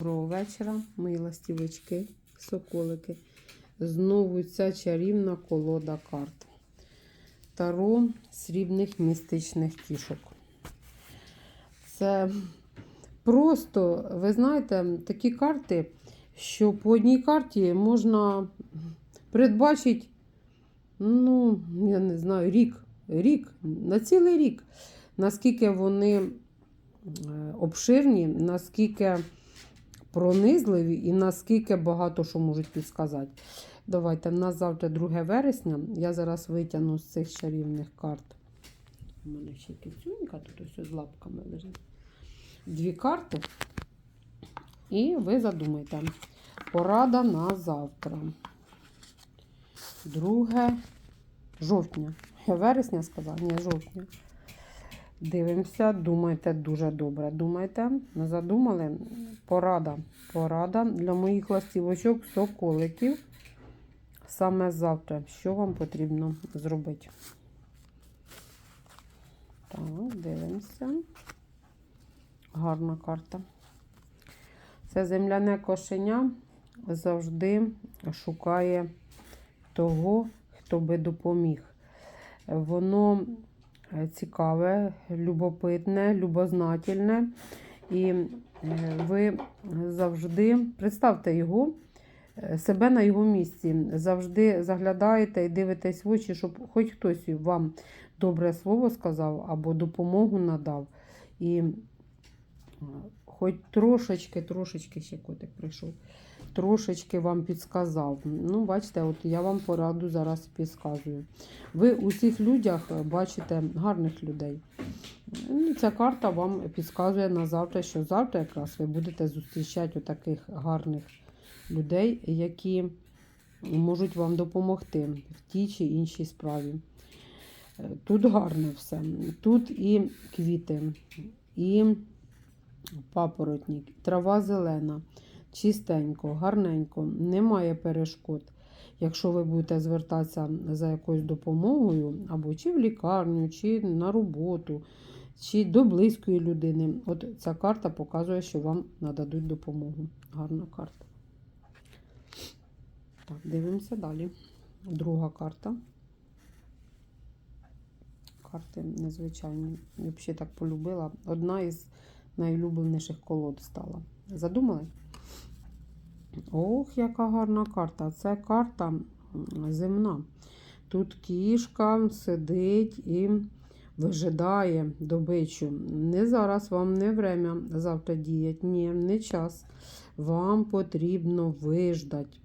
Доброго вечора, мої ластівочки, соколики. Знову ця чарівна колода карт. Таро срібних містичних кішок. Це просто, ви знаєте, такі карти, що по одній карті можна передбачити, ну, я не знаю, рік, рік, на цілий рік, наскільки вони е, обширні, наскільки пронизливі і наскільки багато що можуть підсказати. Давайте, в нас завтра 2 вересня. Я зараз витягну з цих чарівних карт. У мене ще кицюнька тут ось з лапками лежить. Дві карти. І ви задумайте. Порада на завтра. 2 жовтня. Я вересня сказала? Ні, жовтня. Дивимося, думайте дуже добре. Думайте, задумали? Порада. Порада для моїх ластівочок, соколиків. Саме завтра. Що вам потрібно зробити? Так, дивимося. Гарна карта. Це земляне кошеня завжди шукає того, хто би допоміг. Воно цікаве, любопитне, любознательне. І е, ви завжди представте його, е, себе на його місці. Завжди заглядаєте і дивитесь в очі, щоб хоч хтось вам добре слово сказав або допомогу надав. І е, хоч трошечки, трошечки ще котик прийшов, трошечки вам підсказав. Ну, бачите, от я вам пораду зараз підказую. Ви у цих людях бачите гарних людей. Ну, Ця карта вам підказує на завтра, що завтра якраз ви будете зустрічати таких гарних людей, які можуть вам допомогти в тій чи іншій справі. Е, Тут гарне все. Тут і квіти, і папоротник, трава зелена, чистенько, гарненько, немає перешкод. Якщо ви будете звертатися за якоюсь допомогою, або чи в лікарню, чи на роботу, чи до близької людини, от ця карта показує, що вам нададуть допомогу. Гарна карта. Так, дивимося далі. Друга карта. Карти незвичайні. Я взагалі так полюбила. Одна із найулюбленіших колод стала. Задумали? Ох, яка гарна карта. Це карта земна. Тут кішка сидить і вижидає добичу. Не зараз вам не время завтра діяти. Ні, не час. Вам потрібно виждати,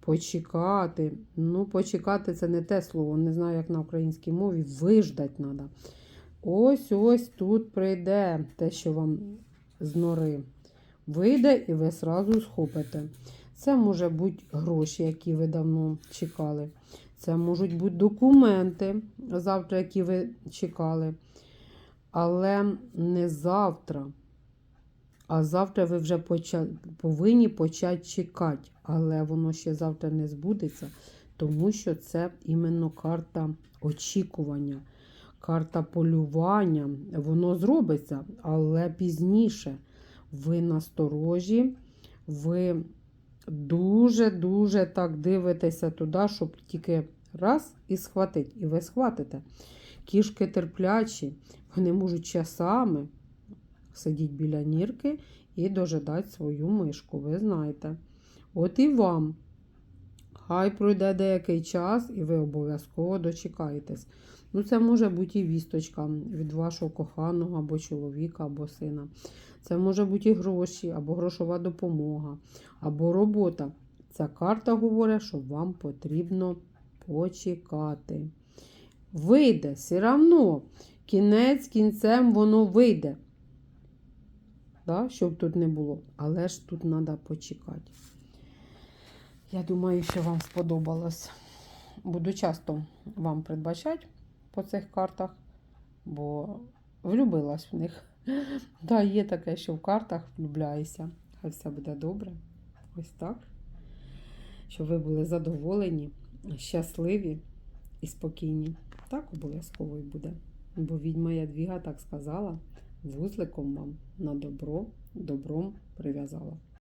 почекати. Ну, почекати це не те слово, не знаю, як на українській мові. Виждати треба. Ось ось тут прийде те, що вам з нори. Вийде і ви сразу схопите. Це може бути гроші, які ви давно чекали. Це можуть бути документи завтра, які ви чекали. Але не завтра. А завтра ви вже поча... повинні почати чекати. Але воно ще завтра не збудеться, тому що це іменно карта очікування, карта полювання. Воно зробиться, але пізніше. Ви насторожі, ви дуже-дуже так дивитеся туди, щоб тільки раз і схватити. І ви схватите. Кішки терплячі, вони можуть часами сидіти біля нірки і дожидати свою мишку. Ви знаєте. От і вам. Хай пройде деякий час, і ви обов'язково дочекаєтесь. Ну, це може бути і вісточка від вашого коханого або чоловіка, або сина. Це може бути і гроші, або грошова допомога, або робота. Ця карта говорить, що вам потрібно почекати. Вийде, все одно, кінець кінцем воно вийде. Да? Щоб тут не було. Але ж тут треба почекати. Я думаю, що вам сподобалось. Буду часто вам передбачати по цих картах, бо влюбилась в них. Да, є таке, що в картах влюбляюся. Хай все буде добре. Ось так. Щоб ви були задоволені, щасливі і спокійні. Так обов'язково і буде. Бо відьма Ядвіга так сказала, вузликом вам на добро, добром прив'язала.